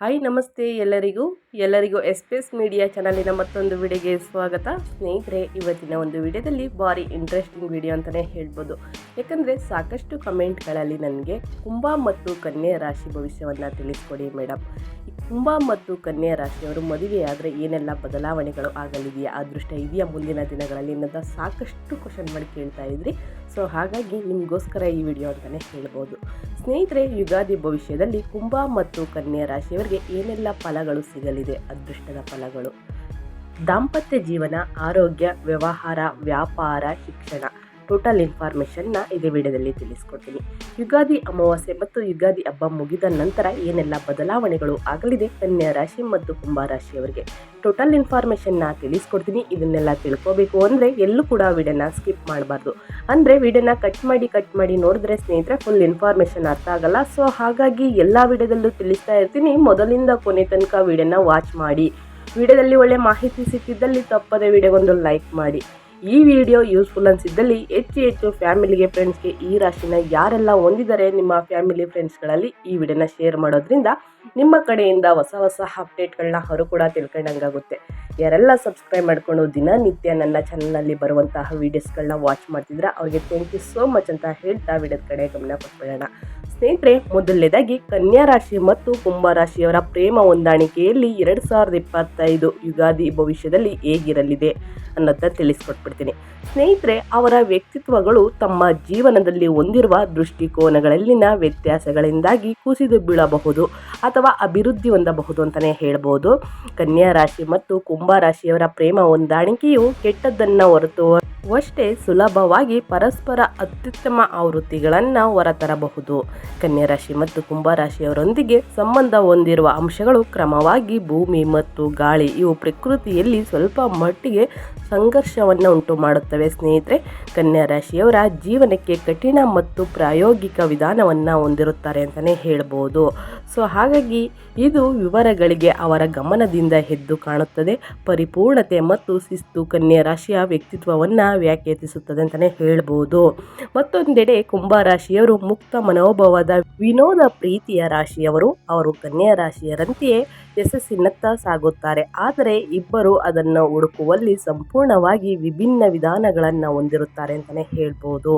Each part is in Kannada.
ಹಾಯ್ ನಮಸ್ತೆ ಎಲ್ಲರಿಗೂ. ಎಲ್ಲರಿಗೂ ಎಸ್ಪೆಸ್ ಮೀಡಿಯಾ ಚಾನಲಿನ ಮತ್ತೊಂದು ವಿಡಿಯೋಗೆ ಸ್ವಾಗತ. ಸ್ನೇಹಿತರೆ, ಇವತ್ತಿನ ಒಂದು ವಿಡಿಯೋದಲ್ಲಿ ಭಾರಿ ಇಂಟ್ರೆಸ್ಟಿಂಗ್ ವಿಡಿಯೋ ಅಂತಲೇ ಹೇಳ್ಬೋದು. ಯಾಕಂದರೆ ಸಾಕಷ್ಟು ಕಮೆಂಟ್ಗಳಲ್ಲಿ ನನಗೆ ಕುಂಭ ಮತ್ತು ಕನ್ಯೆ ರಾಶಿ ಭವಿಷ್ಯವನ್ನು ತಿಳಿಸ್ಕೊಡಿ ಮೇಡಮ್ ಕುಂಭ ಮತ್ತು ಕನ್ಯೆ ರಾಶಿಯವರು ಮದುವೆಯಾದರೆ ಏನೆಲ್ಲ ಬದಲಾವಣೆಗಳು ಆಗಲಿದೆಯಾ? ಅದೃಷ್ಟ ಇದೆಯಾ? ಮುಂದಿನ ದಿನಗಳಲ್ಲಿ ಅನ್ನೋದ ಸಾಕಷ್ಟು ಕ್ವಶನ್ಗಳು ಕೇಳ್ತಾ ಇದ್ರಿ. ಸೊ ಹಾಗಾಗಿ ನಿಮಗೋಸ್ಕರ ಈ ವಿಡಿಯೋ ಅಂತಲೇ ಹೇಳ್ಬೋದು. ಸ್ನೇಹಿತರೆ, ಯುಗಾದಿ ಭವಿಷ್ಯದಲ್ಲಿ ಕುಂಭ ಮತ್ತು ಕನ್ಯಾ ರಾಶಿಯವರಿಗೆ ಏನೆಲ್ಲ ಫಲಗಳು ಸಿಗಲಿದೆ? ಅದೃಷ್ಟದ ಫಲಗಳು. ದಾಂಪತ್ಯ ಜೀವನ, ಆರೋಗ್ಯ, ವ್ಯವಹಾರ, ವ್ಯಾಪಾರ, ಶಿಕ್ಷಣ. ಟೋಟಲ್ ಇನ್ಫಾರ್ಮೇಷನ್ನ ಇದೇ ವಿಡಿಯೋದಲ್ಲಿ ತಿಳಿಸ್ಕೊಡ್ತೀನಿ. ಯುಗಾದಿ ಅಮಾವಾಸ್ಯೆ ಮತ್ತು ಯುಗಾದಿ ಹಬ್ಬ ಮುಗಿದ ನಂತರ ಏನೆಲ್ಲ ಬದಲಾವಣೆಗಳು ಆಗಲಿದೆ ಕನ್ಯಾ ರಾಶಿ ಮತ್ತು ಕುಂಭ ರಾಶಿಯವರಿಗೆ? ಟೋಟಲ್ ಇನ್ಫಾರ್ಮೇಷನ್ನ ತಿಳಿಸ್ಕೊಡ್ತೀನಿ. ಇದನ್ನೆಲ್ಲ ತಿಳ್ಕೋಬೇಕು ಅಂದರೆ ಎಲ್ಲೂ ಕೂಡ ವಿಡಿಯೋನ ಸ್ಕಿಪ್ ಮಾಡಬಾರ್ದು. ಅಂದರೆ ವಿಡಿಯೋನ ಕಟ್ ಮಾಡಿ ಕಟ್ ಮಾಡಿ ನೋಡಿದ್ರೆ ಸ್ನೇಹಿತರೆ ಫುಲ್ ಇನ್ಫಾರ್ಮೇಷನ್ ಅರ್ಥ ಆಗಲ್ಲ. ಸೊ ಹಾಗಾಗಿ ಎಲ್ಲ ವಿಡಿಯೋದಲ್ಲೂ ತಿಳಿಸ್ತಾ ಇರ್ತೀನಿ. ಮೊದಲಿಂದ ಕೊನೆ ತನಕ ವಿಡಿಯೋನ ವಾಚ್ ಮಾಡಿ. ವಿಡಿಯೋದಲ್ಲಿ ಒಳ್ಳೆ ಮಾಹಿತಿ ಸಿಕ್ಕಿದ್ದಲ್ಲಿ ತಪ್ಪದೆ ವಿಡಿಯೋಗೊಂದು ಲೈಕ್ ಮಾಡಿ. ಈ ವಿಡಿಯೋ ಯೂಸ್ಫುಲ್ ಅನಿಸಿದ್ದಲ್ಲಿ ಹೆಚ್ಚು ಹೆಚ್ಚು ಫ್ಯಾಮಿಲಿಗೆ ಫ್ರೆಂಡ್ಸ್ಗೆ ಈ ರಾಶಿನ ಯಾರೆಲ್ಲ ಹೊಂದಿದ್ದಾರೆ ನಿಮ್ಮ ಫ್ಯಾಮಿಲಿ ಫ್ರೆಂಡ್ಸ್ಗಳಲ್ಲಿ ಈ ವಿಡಿಯೋನ ಶೇರ್ ಮಾಡೋದ್ರಿಂದ ನಿಮ್ಮ ಕಡೆಯಿಂದ ಹೊಸ ಹೊಸ ಅಪ್ಡೇಟ್ಗಳನ್ನ ಹೊರ ಕೂಡ ತಿಳ್ಕೊಂಡಂಗಾಗುತ್ತೆ. ಯಾರೆಲ್ಲ ಸಬ್ಸ್ಕ್ರೈಬ್ ಮಾಡಿಕೊಂಡು ದಿನನಿತ್ಯ ನನ್ನ ಚಾನಲ್ನಲ್ಲಿ ಬರುವಂತಹ ವೀಡಿಯೋಸ್ಗಳನ್ನ ವಾಚ್ ಮಾಡ್ತಿದ್ರೆ ಅವ್ರಿಗೆ ಥ್ಯಾಂಕ್ ಯು ಸೋ ಮಚ್ ಅಂತ ಹೇಳ್ತಾ ವಿಡಿಯೋದ ಕಡೆ ಗಮನ ಕೊಟ್ಬಿಡೋಣ. ಸ್ನೇಹಿತರೆ, ಮೊದಲನೇದಾಗಿ ಕನ್ಯಾ ರಾಶಿ ಮತ್ತು ಕುಂಭ ರಾಶಿಯವರ ಪ್ರೇಮ ಹೊಂದಾಣಿಕೆಯಲ್ಲಿ ಎರಡು ಸಾವಿರದ ಇಪ್ಪತ್ತೈದು ಯುಗಾದಿ ಭವಿಷ್ಯದಲ್ಲಿ ಹೇಗಿರಲಿದೆ ಅನ್ನೋದನ್ನ ತಿಳಿಸ್ಕೊಟ್ಬಿಡ್ತೀನಿ. ಸ್ನೇಹಿತರೆ, ಅವರ ವ್ಯಕ್ತಿತ್ವಗಳು ತಮ್ಮ ಜೀವನದಲ್ಲಿ ಹೊಂದಿರುವ ದೃಷ್ಟಿಕೋನಗಳಲ್ಲಿನ ವ್ಯತ್ಯಾಸಗಳಿಂದಾಗಿ ಕುಸಿದು ಬೀಳಬಹುದು ಅಥವಾ ಅಭಿವೃದ್ಧಿ ಹೊಂದಬಹುದು ಅಂತಲೇ ಹೇಳ್ಬೋದು. ಕನ್ಯಾ ರಾಶಿ ಮತ್ತು ಕುಂಭ ರಾಶಿಯವರ ಪ್ರೇಮ ಹೊಂದಾಣಿಕೆಯು ಕೆಟ್ಟದ್ದನ್ನು ಹೊರತು ಅಷ್ಟೇ ಸುಲಭವಾಗಿ ಪರಸ್ಪರ ಅತ್ಯುತ್ತಮ ಆವೃತ್ತಿಗಳನ್ನು ಹೊರತರಬಹುದು. ರಾಶಿ ಮತ್ತು ಕುಂಭ ರಾಶಿಯವರೊಂದಿಗೆ ಸಂಬಂಧ ಹೊಂದಿರುವ ಅಂಶಗಳು ಕ್ರಮವಾಗಿ ಭೂಮಿ ಮತ್ತು ಗಾಳಿ, ಇವು ಪ್ರಕೃತಿಯಲ್ಲಿ ಸ್ವಲ್ಪ ಮಟ್ಟಿಗೆ ಸಂಘರ್ಷವನ್ನು ಉಂಟು ಮಾಡುತ್ತವೆ. ಸ್ನೇಹಿತರೆ ಕನ್ಯಾ ರಾಶಿಯವರ ಜೀವನಕ್ಕೆ ಕಠಿಣ ಮತ್ತು ಪ್ರಾಯೋಗಿಕ ವಿಧಾನವನ್ನು ಹೊಂದಿರುತ್ತಾರೆ ಅಂತಲೇ ಹೇಳ್ಬೋದು. ಸೊ, ಹಾಗಾಗಿ ಇದು ವಿವರಗಳಿಗೆ ಅವರ ಗಮನದಿಂದ ಎದ್ದು ಕಾಣುತ್ತದೆ. ಪರಿಪೂರ್ಣತೆ ಮತ್ತು ಶಿಸ್ತು ಕನ್ಯಾ ರಾಶಿಯ ವ್ಯಕ್ತಿತ್ವವನ್ನು ವ್ಯಾಖ್ಯಾತಿಸುತ್ತದೆ ಅಂತಲೇ ಹೇಳ್ಬೋದು. ಮತ್ತೊಂದೆಡೆ ಕುಂಭ ರಾಶಿಯವರು ಮುಕ್ತ ಮನೋಭಾವದ ವಿನೋದ ಪ್ರೀತಿಯ ರಾಶಿಯವರು ಅವರು ಕನ್ಯಾ ರಾಶಿಯರಂತೆಯೇ ಯಶಸ್ಸಿನತ್ತ ಸಾಗುತ್ತಾರೆ. ಆದರೆ ಇಬ್ಬರು ಅದನ್ನು ಹುಡುಕುವಲ್ಲಿ ಸಂಪೂರ್ಣವಾಗಿ ವಿಭಿನ್ನ ವಿಧಾನಗಳನ್ನು ಹೊಂದಿರುತ್ತಾರೆ ಅಂತಲೇ ಹೇಳ್ಬೋದು.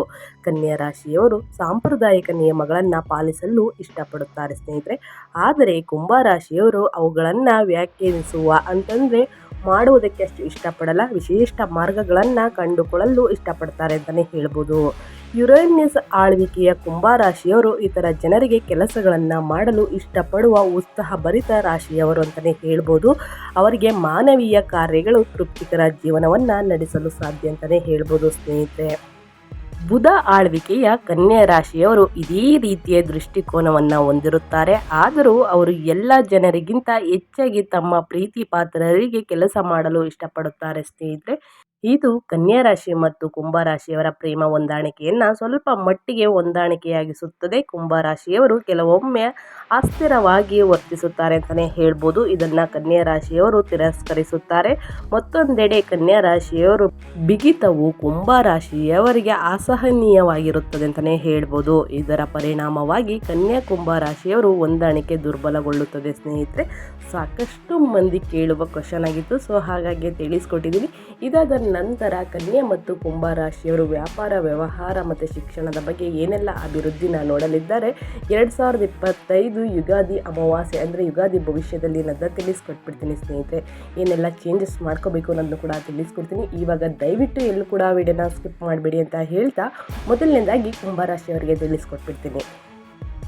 ಕನ್ಯಾ ರಾಶಿಯವರು ಸಾಂಪ್ರದಾಯಿಕ ನಿಯಮಗಳನ್ನು ಪಾಲಿಸಲು ಇಷ್ಟಪಡುತ್ತಾರೆ ಸ್ನೇಹಿತರೆ. ಆದರೆ ಕುಂಭ ರಾಶಿಯವರು ಅವುಗಳನ್ನು ವ್ಯಾಖ್ಯಾನಿಸುವ ಅಂತಂದರೆ ಮಾಡುವುದಕ್ಕೆ ಅಷ್ಟು ಇಷ್ಟಪಡಲ್ಲ. ವಿಶಿಷ್ಟ ಮಾರ್ಗಗಳನ್ನು ಕಂಡುಕೊಳ್ಳಲು ಇಷ್ಟಪಡ್ತಾರೆ ಅಂತಲೇ ಹೇಳ್ಬೋದು. ಯುರೇನಿಯಸ್ ಆಳ್ವಿಕೆಯ ಕುಂಭರಾಶಿಯವರು ಇತರ ಜನರಿಗೆ ಕೆಲಸಗಳನ್ನು ಮಾಡಲು ಇಷ್ಟಪಡುವ ಉತ್ಸಾಹಭರಿತ ರಾಶಿಯವರು ಅಂತಲೇ ಹೇಳ್ಬೋದು. ಅವರಿಗೆ ಮಾನವೀಯ ಕಾರ್ಯಗಳು ತೃಪ್ತಿಕರ ಜೀವನವನ್ನು ನಡೆಸಲು ಸಾಧ್ಯ ಅಂತಲೇ ಹೇಳ್ಬೋದು ಸ್ನೇಹಿತರೆ. ಬುಧ ಆಳ್ವಿಕೆಯ ಕನ್ಯಾ ರಾಶಿಯವರು ಇದೇ ರೀತಿಯ ದೃಷ್ಟಿಕೋನವನ್ನು ಹೊಂದಿರುತ್ತಾರೆ. ಆದರೂ ಅವರು ಎಲ್ಲ ಜನರಿಗಿಂತ ಹೆಚ್ಚಾಗಿ ತಮ್ಮ ಪ್ರೀತಿ ಪಾತ್ರರಿಗೆ ಕೆಲಸ ಮಾಡಲು ಇಷ್ಟಪಡುತ್ತಾರೆ ಸ್ನೇಹಿತರೆ. ಇದು ಕನ್ಯಾ ರಾಶಿ ಮತ್ತು ಕುಂಭ ರಾಶಿಯವರ ಪ್ರೇಮ ಹೊಂದಾಣಿಕೆಯನ್ನು ಸ್ವಲ್ಪ ಮಟ್ಟಿಗೆ ಹೊಂದಾಣಿಕೆಯಾಗಿಸುತ್ತದೆ. ಕುಂಭ ರಾಶಿಯವರು ಕೆಲವೊಮ್ಮೆ ಅಸ್ಥಿರವಾಗಿ ವರ್ತಿಸುತ್ತಾರೆ ಅಂತಲೇ ಹೇಳ್ಬೋದು. ಇದನ್ನು ಕನ್ಯಾ ರಾಶಿಯವರು ತಿರಸ್ಕರಿಸುತ್ತಾರೆ. ಮತ್ತೊಂದೆಡೆ ಕನ್ಯಾ ರಾಶಿಯವರು ಬಿಗಿತವು ಕುಂಭ ರಾಶಿಯವರಿಗೆ ಅಸಹನೀಯವಾಗಿರುತ್ತದೆ ಅಂತಲೇ ಹೇಳ್ಬೋದು. ಇದರ ಪರಿಣಾಮವಾಗಿ ಕನ್ಯಾ ಕುಂಭ ರಾಶಿಯವರು ಹೊಂದಾಣಿಕೆ ದುರ್ಬಲಗೊಳ್ಳುತ್ತದೆ ಸ್ನೇಹಿತರೆ. ಸಾಕಷ್ಟು ಮಂದಿ ಕೇಳುವ ಕ್ವಶನ್ ಆಗಿತ್ತು. ಸೊ, ಹಾಗಾಗಿ ತಿಳಿಸ್ಕೊಟ್ಟಿದ್ದೀನಿ ಇದಾದ ನಂತರ ಕನ್ಯಾ ಮತ್ತು ಕುಂಭ ರಾಶಿಯವರು ವ್ಯಾಪಾರ, ವ್ಯವಹಾರ ಮತ್ತು ಶಿಕ್ಷಣದ ಬಗ್ಗೆ ಏನೆಲ್ಲ ಅಭಿವೃದ್ಧಿನ ನೋಡಲಿದ್ದಾರೆ? ಎರಡು ಸಾವಿರದ ಇಪ್ಪತ್ತೈದು ಯುಗಾದಿ ಅಮಾವಾಸ್ಯೆ ಅಂದರೆ ಯುಗಾದಿ ಭವಿಷ್ಯದಲ್ಲಿ ನನ್ನ ತಿಳಿಸ್ಕೊಟ್ಬಿಡ್ತೀನಿ ಸ್ನೇಹಿತರೆ. ಏನೆಲ್ಲ ಚೇಂಜಸ್ ಮಾಡ್ಕೋಬೇಕು ಅನ್ನೋದನ್ನು ಕೂಡ ತಿಳಿಸ್ಕೊಡ್ತೀನಿ. ಇವಾಗ ದಯವಿಟ್ಟು ಎಲ್ಲೂ ಕೂಡ ವಿಡಿಯೋನ ಸ್ಕಿಪ್ ಮಾಡಬೇಡಿ ಅಂತ ಹೇಳ್ತಾ ಮೊದಲನೇದಾಗಿ ಕುಂಭರಾಶಿಯವರಿಗೆ ತಿಳಿಸ್ಕೊಟ್ಬಿಡ್ತೀನಿ.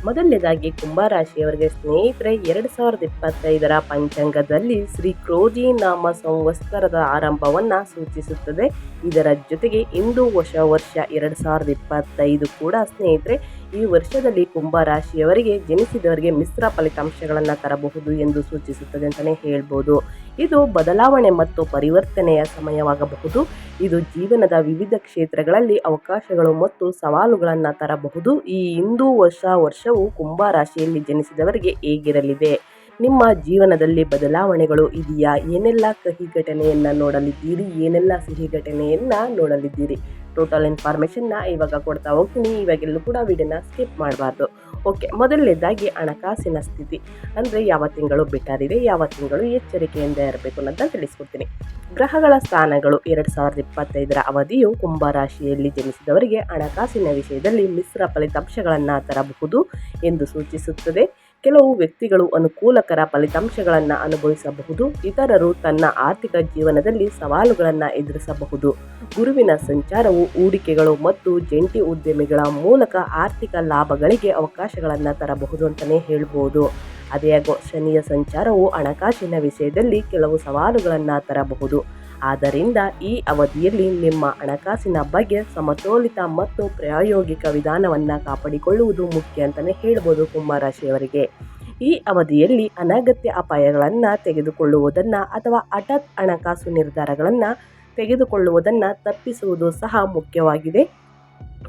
ಮೊದಲನೇದಾಗಿ ಕುಂಭರಾಶಿಯವರಿಗೆ ಸ್ನೇಹಿತರೆ, ಎರಡು ಸಾವಿರದ ಇಪ್ಪತ್ತೈದರ ಪಂಚಾಂಗದಲ್ಲಿ ಶ್ರೀ ಕ್ರೋಜಿ ನಾಮ ಸಂವತ್ಸರದ ಆರಂಭವನ್ನು ಸೂಚಿಸುತ್ತದೆ. ಇದರ ಜೊತೆಗೆ ಇಂದು ಹೊಸ ವರ್ಷ ಎರಡು ಸಾವಿರದ ಇಪ್ಪತ್ತೈದು ಕೂಡ ಸ್ನೇಹಿತರೆ, ಈ ವರ್ಷದಲ್ಲಿ ಕುಂಭ ರಾಶಿಯವರಿಗೆ ಜನಿಸಿದವರಿಗೆ ಮಿಶ್ರ ಫಲಿತಾಂಶಗಳನ್ನು ತರಬಹುದು ಎಂದು ಸೂಚಿಸುತ್ತದೆ ಅಂತಲೇ ಹೇಳ್ಬೋದು. ಇದು ಬದಲಾವಣೆ ಮತ್ತು ಪರಿವರ್ತನೆಯ ಸಮಯವಾಗಬಹುದು. ಇದು ಜೀವನದ ವಿವಿಧ ಕ್ಷೇತ್ರಗಳಲ್ಲಿ ಅವಕಾಶಗಳು ಮತ್ತು ಸವಾಲುಗಳನ್ನು ತರಬಹುದು. ಈ ಹಿಂದೂ ವರ್ಷ ವರ್ಷವು ಕುಂಭ ರಾಶಿಯಲ್ಲಿ ಜನಿಸಿದವರಿಗೆ ಹೇಗಿರಲಿದೆ? ನಿಮ್ಮ ಜೀವನದಲ್ಲಿ ಬದಲಾವಣೆಗಳು ಇದೆಯಾ? ಏನೆಲ್ಲ ಕಹಿ ಘಟನೆಯನ್ನು ನೋಡಲಿದ್ದೀರಿ? ಏನೆಲ್ಲ ಸಿಹಿ ಘಟನೆಯನ್ನು ನೋಡಲಿದ್ದೀರಿ? ಟೋಟಲ್ ಇನ್ಫಾರ್ಮೇಷನ್ನ ಇವಾಗ ಕೊಡ್ತಾ ಹೋಗ್ತೀನಿ. ಇವಾಗೆಲ್ಲೂ ಕೂಡ ವಿಡಿಯೋನ ಸ್ಕಿಪ್ ಮಾಡಬಾರ್ದು. ಓಕೆ, ಮೊದಲನೇದಾಗಿ ಹಣಕಾಸಿನ ಸ್ಥಿತಿ. ಅಂದರೆ ಯಾವ ತಿಂಗಳು ಬಿಟ್ಟಾರಿದೆ ಯಾವ ತಿಂಗಳು ಎಚ್ಚರಿಕೆಯಿಂದ ಇರಬೇಕು ಅನ್ನೋದನ್ನ ತಿಳಿಸ್ಕೊಡ್ತೀನಿ. ಗ್ರಹಗಳ ಸ್ಥಾನಗಳು, ಎರಡು ಸಾವಿರದ ಇಪ್ಪತ್ತೈದರ ಅವಧಿಯು ಕುಂಭ ರಾಶಿಯಲ್ಲಿ ಜನಿಸಿದವರಿಗೆ ಹಣಕಾಸಿನ ವಿಷಯದಲ್ಲಿ ಮಿಶ್ರ ಫಲಿತಾಂಶಗಳನ್ನು ತರಬಹುದು ಎಂದು ಸೂಚಿಸುತ್ತದೆ. ಕೆಲವು ವ್ಯಕ್ತಿಗಳು ಅನುಕೂಲಕರ ಫಲಿತಾಂಶಗಳನ್ನು ಅನುಭವಿಸಬಹುದು. ಇತರರು ತನ್ನ ಆರ್ಥಿಕ ಜೀವನದಲ್ಲಿ ಸವಾಲುಗಳನ್ನು ಎದುರಿಸಬಹುದು. ಗುರುವಿನ ಸಂಚಾರವು ಹೂಡಿಕೆಗಳು ಮತ್ತು ಜಂಟಿ ಉದ್ಯಮಿಗಳ ಮೂಲಕ ಆರ್ಥಿಕ ಲಾಭಗಳಿಗೆ ಅವಕಾಶಗಳನ್ನು ತರಬಹುದು ಅಂತಲೇ ಹೇಳ್ಬೋದು. ಅದೇ ಶನಿಯ ಸಂಚಾರವು ಹಣಕಾಸಿನ ವಿಷಯದಲ್ಲಿ ಕೆಲವು ಸವಾಲುಗಳನ್ನು ತರಬಹುದು. ಆದ್ದರಿಂದ ಈ ಅವಧಿಯಲ್ಲಿ ನಿಮ್ಮ ಹಣಕಾಸಿನ ಬಗ್ಗೆ ಸಮತೋಲಿತ ಮತ್ತು ಪ್ರಾಯೋಗಿಕ ವಿಧಾನವನ್ನು ಕಾಪಾಡಿಕೊಳ್ಳುವುದು ಮುಖ್ಯ ಅಂತಲೇ ಹೇಳ್ಬೋದು ಕುಂಭರಾಶಿಯವರಿಗೆ. ಈ ಅವಧಿಯಲ್ಲಿ ಅನಗತ್ಯ ಅಪಾಯಗಳನ್ನು ತೆಗೆದುಕೊಳ್ಳುವುದನ್ನು ಅಥವಾ ಹಠಾತ್ ಹಣಕಾಸು ನಿರ್ಧಾರಗಳನ್ನು ತೆಗೆದುಕೊಳ್ಳುವುದನ್ನು ತಪ್ಪಿಸುವುದು ಸಹ ಮುಖ್ಯವಾಗಿದೆ.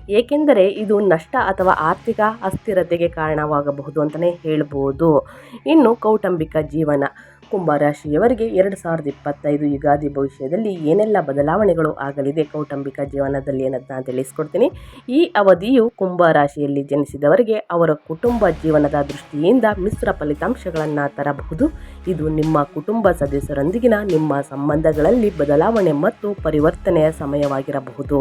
ಏಕೆಂದರೆ ಇದು ನಷ್ಟ ಅಥವಾ ಆರ್ಥಿಕ ಅಸ್ಥಿರತೆಗೆ ಕಾರಣವಾಗಬಹುದು ಅಂತಲೇ ಹೇಳ್ಬೋದು. ಇನ್ನು ಕೌಟುಂಬಿಕ ಜೀವನ. ಕುಂಭರಾಶಿಯವರಿಗೆ ಎರಡು ಸಾವಿರದ ಇಪ್ಪತ್ತೈದು ಯುಗಾದಿ ಭವಿಷ್ಯದಲ್ಲಿ ಏನೆಲ್ಲ ಬದಲಾವಣೆಗಳು ಆಗಲಿದೆ ಕೌಟುಂಬಿಕ ಜೀವನದಲ್ಲಿ ಅನ್ನೋದನ್ನ ತಿಳಿಸ್ಕೊಡ್ತೀನಿ. ಈ ಅವಧಿಯು ಕುಂಭ ರಾಶಿಯಲ್ಲಿ ಜನಿಸಿದವರಿಗೆ ಅವರ ಕುಟುಂಬ ಜೀವನದ ದೃಷ್ಟಿಯಿಂದ ಮಿಶ್ರ ಫಲಿತಾಂಶಗಳನ್ನು ತರಬಹುದು. ಇದು ನಿಮ್ಮ ಕುಟುಂಬ ಸದಸ್ಯರೊಂದಿಗಿನ ನಿಮ್ಮ ಸಂಬಂಧಗಳಲ್ಲಿ ಬದಲಾವಣೆ ಮತ್ತು ಪರಿವರ್ತನೆಯ ಸಮಯವಾಗಿರಬಹುದು.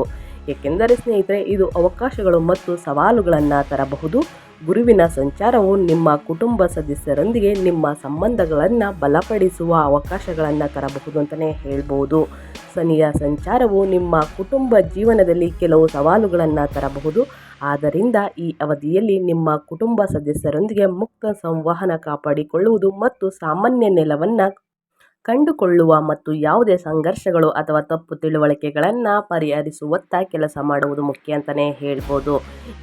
ಏಕೆಂದರೆ ಸ್ನೇಹಿತರೆ, ಇದು ಅವಕಾಶಗಳು ಮತ್ತು ಸವಾಲುಗಳನ್ನು ತರಬಹುದು. ಗುರುವಿನ ಸಂಚಾರವು ನಿಮ್ಮ ಕುಟುಂಬ ಸದಸ್ಯರೊಂದಿಗೆ ನಿಮ್ಮ ಸಂಬಂಧಗಳನ್ನು ಬಲಪಡಿಸುವ ಅವಕಾಶಗಳನ್ನು ತರಬಹುದು ಅಂತಲೇ ಹೇಳ್ಬೋದು. ಶನಿಯ ಸಂಚಾರವು ನಿಮ್ಮ ಕುಟುಂಬ ಜೀವನದಲ್ಲಿ ಕೆಲವು ಸವಾಲುಗಳನ್ನು ತರಬಹುದು. ಆದ್ದರಿಂದ ಈ ಅವಧಿಯಲ್ಲಿ ನಿಮ್ಮ ಕುಟುಂಬ ಸದಸ್ಯರೊಂದಿಗೆ ಮುಕ್ತ ಸಂವಹನ ಕಾಪಾಡಿಕೊಳ್ಳುವುದು ಮತ್ತು ಸಾಮಾನ್ಯ ನೆಲವನ್ನು ಕಂಡುಕೊಳ್ಳುವ ಮತ್ತು ಯಾವುದೇ ಸಂಘರ್ಷಗಳು ಅಥವಾ ತಪ್ಪು ತಿಳುವಳಿಕೆಗಳನ್ನು ಪರಿಹರಿಸುವತ್ತ ಕೆಲಸ ಮಾಡುವುದು ಮುಖ್ಯ ಅಂತಲೇ ಹೇಳ್ಬೋದು.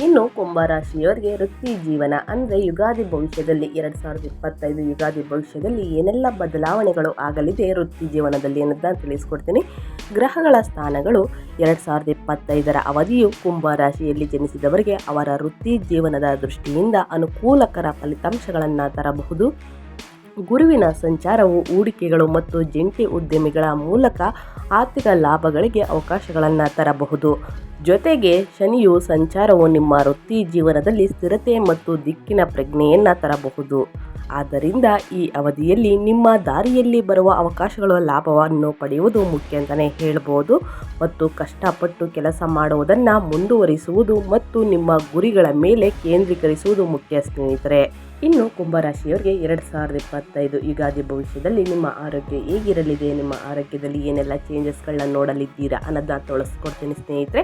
ಇನ್ನು ಕುಂಭರಾಶಿಯವರಿಗೆ ವೃತ್ತಿ ಜೀವನ ಅಂದರೆ ಯುಗಾದಿ ಭವಿಷ್ಯದಲ್ಲಿ ಎರಡು ಸಾವಿರದ ಇಪ್ಪತ್ತೈದು ಯುಗಾದಿ ಭವಿಷ್ಯದಲ್ಲಿ ಏನೆಲ್ಲ ಬದಲಾವಣೆಗಳು ಆಗಲಿದೆ ವೃತ್ತಿ ಜೀವನದಲ್ಲಿ ಅನ್ನೋದನ್ನ ತಿಳಿಸ್ಕೊಡ್ತೀನಿ. ಗ್ರಹಗಳ ಸ್ಥಾನಗಳು ಎರಡು ಸಾವಿರದ ಇಪ್ಪತ್ತೈದರ ಅವಧಿಯು ಕುಂಭ ರಾಶಿಯಲ್ಲಿ ಜನಿಸಿದವರಿಗೆ ಅವರ ವೃತ್ತಿ ಜೀವನದ ದೃಷ್ಟಿಯಿಂದ ಅನುಕೂಲಕರ ಫಲಿತಾಂಶಗಳನ್ನು ತರಬಹುದು. ಗುರುವಿನ ಸಂಚಾರವು ಹೂಡಿಕೆಗಳು ಮತ್ತು ಜಂಟಿ ಉದ್ಯಮಿಗಳ ಮೂಲಕ ಆರ್ಥಿಕ ಲಾಭಗಳಿಗೆ ಅವಕಾಶಗಳನ್ನು ತರಬಹುದು. ಜೊತೆಗೆ ಶನಿಯು ಸಂಚಾರವು ನಿಮ್ಮ ವೃತ್ತಿ ಜೀವನದಲ್ಲಿ ಸ್ಥಿರತೆ ಮತ್ತು ದಿಕ್ಕಿನ ಪ್ರಜ್ಞೆಯನ್ನು ತರಬಹುದು. ಆದ್ದರಿಂದ ಈ ಅವಧಿಯಲ್ಲಿ ನಿಮ್ಮ ದಾರಿಯಲ್ಲಿ ಬರುವ ಅವಕಾಶಗಳ ಲಾಭವನ್ನು ಪಡೆಯುವುದು ಮುಖ್ಯ ಅಂತಲೇ ಹೇಳ್ಬೋದು ಮತ್ತು ಕಷ್ಟಪಟ್ಟು ಕೆಲಸ ಮಾಡುವುದನ್ನು ಮುಂದುವರಿಸುವುದು ಮತ್ತು ನಿಮ್ಮ ಗುರಿಗಳ ಮೇಲೆ ಕೇಂದ್ರೀಕರಿಸುವುದು ಮುಖ್ಯ ಸ್ನೇಹಿತರೆ. ಇನ್ನು ಕುಂಭರಾಶಿಯವರಿಗೆ ಎರಡು ಸಾವಿರದ ಇಪ್ಪತ್ತೈದು ಯುಗಾದಿ ಭವಿಷ್ಯದಲ್ಲಿ ನಿಮ್ಮ ಆರೋಗ್ಯ ಹೇಗಿರಲಿದೆ, ನಿಮ್ಮ ಆರೋಗ್ಯದಲ್ಲಿ ಏನೆಲ್ಲ ಚೇಂಜಸ್ಗಳನ್ನ ನೋಡಲಿದ್ದೀರಾ ಅನ್ನೋದನ್ನ ತೊಳಸ್ಕೊಡ್ತೀನಿ ಸ್ನೇಹಿತರೆ.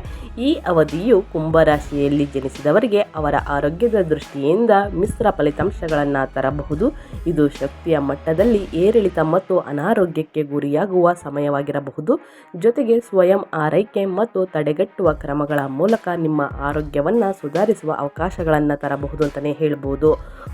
ಈ ಅವಧಿಯು ಕುಂಭರಾಶಿಯಲ್ಲಿ ಜನಿಸಿದವರಿಗೆ ಅವರ ಆರೋಗ್ಯದ ದೃಷ್ಟಿಯಿಂದ ಮಿಶ್ರ ಫಲಿತಾಂಶಗಳನ್ನು ತರಬಹುದು. ಇದು ಶಕ್ತಿಯ ಮಟ್ಟದಲ್ಲಿ ಏರಿಳಿತ ಮತ್ತು ಅನಾರೋಗ್ಯಕ್ಕೆ ಗುರಿಯಾಗುವ ಸಮಯವಾಗಿರಬಹುದು. ಜೊತೆಗೆ ಸ್ವಯಂ ಆರೈಕೆ ಮತ್ತು ತಡೆಗಟ್ಟುವ ಕ್ರಮಗಳ ಮೂಲಕ ನಿಮ್ಮ ಆರೋಗ್ಯವನ್ನು ಸುಧಾರಿಸುವ ಅವಕಾಶಗಳನ್ನು ತರಬಹುದು ಅಂತಲೇ ಹೇಳ್ಬೋದು.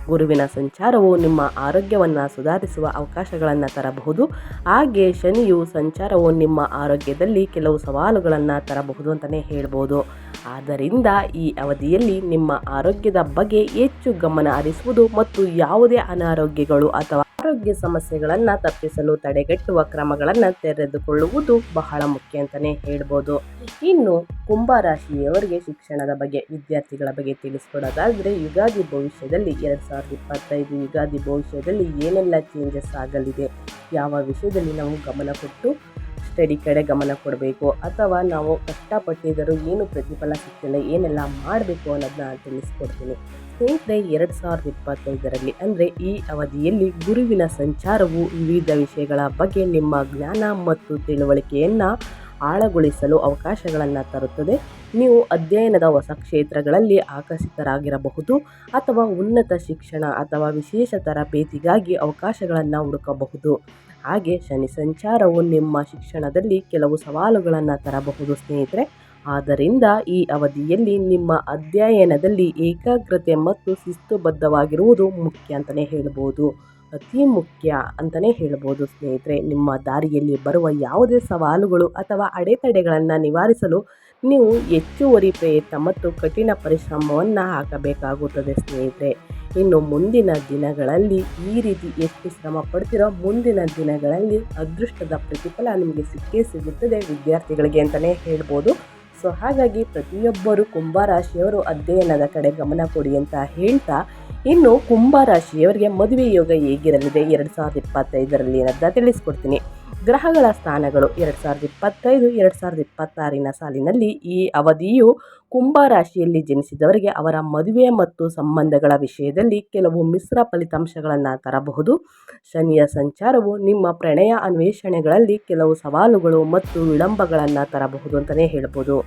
ಗುರುವಿನ ಸಂಚಾರವು ನಿಮ್ಮ ಆರೋಗ್ಯವನ್ನು ಸುಧಾರಿಸುವ ಅವಕಾಶಗಳನ್ನು ತರಬಹುದು. ಹಾಗೆ ಶನಿಯು ಸಂಚಾರವು ನಿಮ್ಮ ಆರೋಗ್ಯದಲ್ಲಿ ಕೆಲವು ಸವಾಲುಗಳನ್ನು ತರಬಹುದು ಅಂತಲೇ ಹೇಳ್ಬೋದು. ಆದ್ದರಿಂದ ಈ ಅವಧಿಯಲ್ಲಿ ನಿಮ್ಮ ಆರೋಗ್ಯದ ಬಗ್ಗೆ ಹೆಚ್ಚು ಗಮನ ಹರಿಸುವುದು ಮತ್ತು ಯಾವುದೇ ಅನಾರೋಗ್ಯಗಳು ಅಥವಾ ಆರೋಗ್ಯ ಸಮಸ್ಯೆಗಳನ್ನು ತಪ್ಪಿಸಲು ತಡೆಗಟ್ಟುವ ಕ್ರಮಗಳನ್ನು ತೆರೆದುಕೊಳ್ಳುವುದು ಬಹಳ ಮುಖ್ಯ ಅಂತಲೇ ಹೇಳ್ಬೋದು. ಇನ್ನು ಕುಂಭ ರಾಶಿಯವರಿಗೆ ಶಿಕ್ಷಣದ ಬಗ್ಗೆ, ವಿದ್ಯಾರ್ಥಿಗಳ ಬಗ್ಗೆ ತಿಳಿಸ್ಕೊಡೋದಾದರೆ ಯುಗಾದಿ ಭವಿಷ್ಯದಲ್ಲಿ ಎರಡು ಸಾವಿರದ ಇಪ್ಪತ್ತೈದು ಯುಗಾದಿ ಭವಿಷ್ಯದಲ್ಲಿ ಏನೆಲ್ಲ ಚೇಂಜಸ್ ಆಗಲಿದೆ, ಯಾವ ವಿಷಯದಲ್ಲಿ ನಾವು ಗಮನ ಕೊಟ್ಟು ಸ್ಟಡಿ ಕಡೆ ಗಮನ ಕೊಡಬೇಕು. ಅಥವಾ ನಾವು ಕಷ್ಟಪಟ್ಟಿದ್ದರೂ ಏನು ಪ್ರತಿಫಲ ಸಿಗ್ತಿಲ್ಲ, ಏನೆಲ್ಲ ಮಾಡಬೇಕು ಅನ್ನೋದನ್ನ ತಿಳಿಸ್ಕೊಡ್ತೀನಿ. ಸ್ನೇಹಿತರೆ, ಎರಡು ಸಾವಿರದ ಇಪ್ಪತ್ತೈದರಲ್ಲಿ ಅಂದರೆ ಈ ಅವಧಿಯಲ್ಲಿ ಗುರುವಿನ ಸಂಚಾರವು ವಿವಿಧ ವಿಷಯಗಳ ಬಗ್ಗೆ ನಿಮ್ಮ ಜ್ಞಾನ ಮತ್ತು ತಿಳುವಳಿಕೆಯನ್ನು ಆಳಗೊಳಿಸಲು ಅವಕಾಶಗಳನ್ನು ತರುತ್ತದೆ. ನೀವು ಅಧ್ಯಯನದ ಹೊಸ ಕ್ಷೇತ್ರಗಳಲ್ಲಿ ಆಕರ್ಷಿತರಾಗಿರಬಹುದು ಅಥವಾ ಉನ್ನತ ಶಿಕ್ಷಣ ಅಥವಾ ವಿಶೇಷ ತರಬೇತಿಗಾಗಿ ಅವಕಾಶಗಳನ್ನು ಹುಡುಕಬಹುದು. ಹಾಗೆ ಶನಿ ಸಂಚಾರವು ನಿಮ್ಮ ಶಿಕ್ಷಣದಲ್ಲಿ ಕೆಲವು ಸವಾಲುಗಳನ್ನು ತರಬಹುದು, ಸ್ನೇಹಿತರೆ. ಆದ್ದರಿಂದ ಈ ಅವಧಿಯಲ್ಲಿ ನಿಮ್ಮ ಅಧ್ಯಯನದಲ್ಲಿ ಏಕಾಗ್ರತೆ ಮತ್ತು ಶಿಸ್ತುಬದ್ಧವಾಗಿರುವುದು ಮುಖ್ಯ ಅಂತಲೇ ಹೇಳ್ಬೋದು. ಅತಿ ಮುಖ್ಯ ಅಂತಲೇ ಹೇಳ್ಬೋದು, ಸ್ನೇಹಿತರೆ. ನಿಮ್ಮ ದಾರಿಯಲ್ಲಿ ಬರುವ ಯಾವುದೇ ಸವಾಲುಗಳು ಅಥವಾ ಅಡೆತಡೆಗಳನ್ನು ನಿವಾರಿಸಲು ನೀವು ಹೆಚ್ಚುವರಿ ಪ್ರಯತ್ನ ಮತ್ತು ಕಠಿಣ ಪರಿಶ್ರಮವನ್ನು ಹಾಕಬೇಕಾಗುತ್ತದೆ, ಸ್ನೇಹಿತರೆ. ಇನ್ನು ಮುಂದಿನ ದಿನಗಳಲ್ಲಿ ಈ ರೀತಿ ಎಷ್ಟು ಶ್ರಮ ಪಡ್ತಿರೋ ಮುಂದಿನ ದಿನಗಳಲ್ಲಿ ಅದೃಷ್ಟದ ಪ್ರತಿಫಲ ನಿಮಗೆ ಸಿಕ್ಕೇ ಸಿಗುತ್ತದೆ ವಿದ್ಯಾರ್ಥಿಗಳಿಗೆ ಅಂತಲೇ ಹೇಳ್ಬೋದು. ಸೊ, ಹಾಗಾಗಿ ಪ್ರತಿಯೊಬ್ಬರು ಕುಂಭರಾಶಿಯವರು ಅಧ್ಯಯನದ ಕಡೆ ಗಮನ ಕೊಡಿ ಅಂತ ಹೇಳ್ತಾ, ಇನ್ನು ಕುಂಭರಾಶಿಯವರಿಗೆ ಮದುವೆ ಯೋಗ ಹೇಗಿರಲಿದೆ ಎರಡು ಸಾವಿರದ ಇಪ್ಪತ್ತೈದರಲ್ಲಿ ಏನಂತ ತಿಳಿಸ್ಕೊಡ್ತೀನಿ. ಗ್ರಹಗಳ ಸ್ಥಾನಗಳು ಎರಡು ಸಾವಿರದ ಇಪ್ಪತ್ತೈದು, ಎರಡು ಸಾವಿರದ ಇಪ್ಪತ್ತಾರಿನ ಸಾಲಿನಲ್ಲಿ ಈ ಅವಧಿಯು ಕುಂಭ ರಾಶಿಯಲ್ಲಿ ಜನಿಸಿದವರಿಗೆ ಅವರ ಮದುವೆ ಮತ್ತು ಸಂಬಂಧಗಳ ವಿಷಯದಲ್ಲಿ ಕೆಲವು ಮಿಶ್ರ ಫಲಿತಾಂಶಗಳನ್ನು ತರಬಹುದು. ಶನಿಯ ಸಂಚಾರವು ನಿಮ್ಮ ಪ್ರಣಯ ಅನ್ವೇಷಣೆಗಳಲ್ಲಿ ಕೆಲವು ಸವಾಲುಗಳು ಮತ್ತು ವಿಳಂಬಗಳನ್ನು ತರಬಹುದು ಅಂತಲೇ ಹೇಳ್ಬೋದು.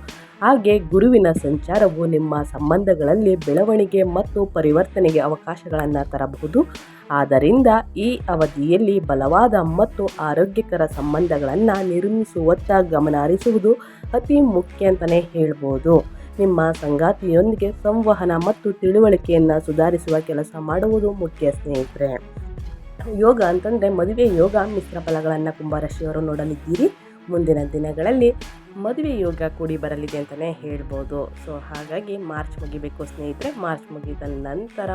ಹಾಗೆ ಗುರುವಿನ ಸಂಚಾರವು ನಿಮ್ಮ ಸಂಬಂಧಗಳಲ್ಲಿ ಬೆಳವಣಿಗೆ ಮತ್ತು ಪರಿವರ್ತನೆಗೆ ಅವಕಾಶಗಳನ್ನು ತರಬಹುದು. ಆದ್ದರಿಂದ ಈ ಅವಧಿಯಲ್ಲಿ ಬಲವಾದ ಮತ್ತು ಆರೋಗ್ಯಕರ ಸಂಬಂಧಗಳನ್ನು ನಿರ್ಮಿಸುವತ್ತ ಗಮನ ಹರಿಸುವುದು ಅತಿ ಮುಖ್ಯ ಅಂತಲೇ ಹೇಳ್ಬೋದು. ನಿಮ್ಮ ಸಂಗಾತಿಯೊಂದಿಗೆ ಸಂವಹನ ಮತ್ತು ತಿಳುವಳಿಕೆಯನ್ನು ಸುಧಾರಿಸುವ ಕೆಲಸ ಮಾಡುವುದು ಮುಖ್ಯ ಸ್ನೇಹಿತರೆ. ಯೋಗ ಅಂತಂದರೆ ಮದುವೆ ಯೋಗ, ಮಿಶ್ರ ಫಲಗಳನ್ನು ಕುಂಭರಾಶಿಯವರು ನೋಡಲಿದ್ದೀರಿ. ಮುಂದಿನ ದಿನಗಳಲ್ಲಿ ಮದುವೆ ಯೋಗ ಕೂಡಿ ಬರಲಿದೆ ಅಂತಲೇ ಹೇಳ್ಬೋದು. ಸೊ ಹಾಗಾಗಿ ಮಾರ್ಚ್ ಮುಗಿಬೇಕು ಸ್ನೇಹಿತರೆ. ಮಾರ್ಚ್ ಮುಗಿದ ನಂತರ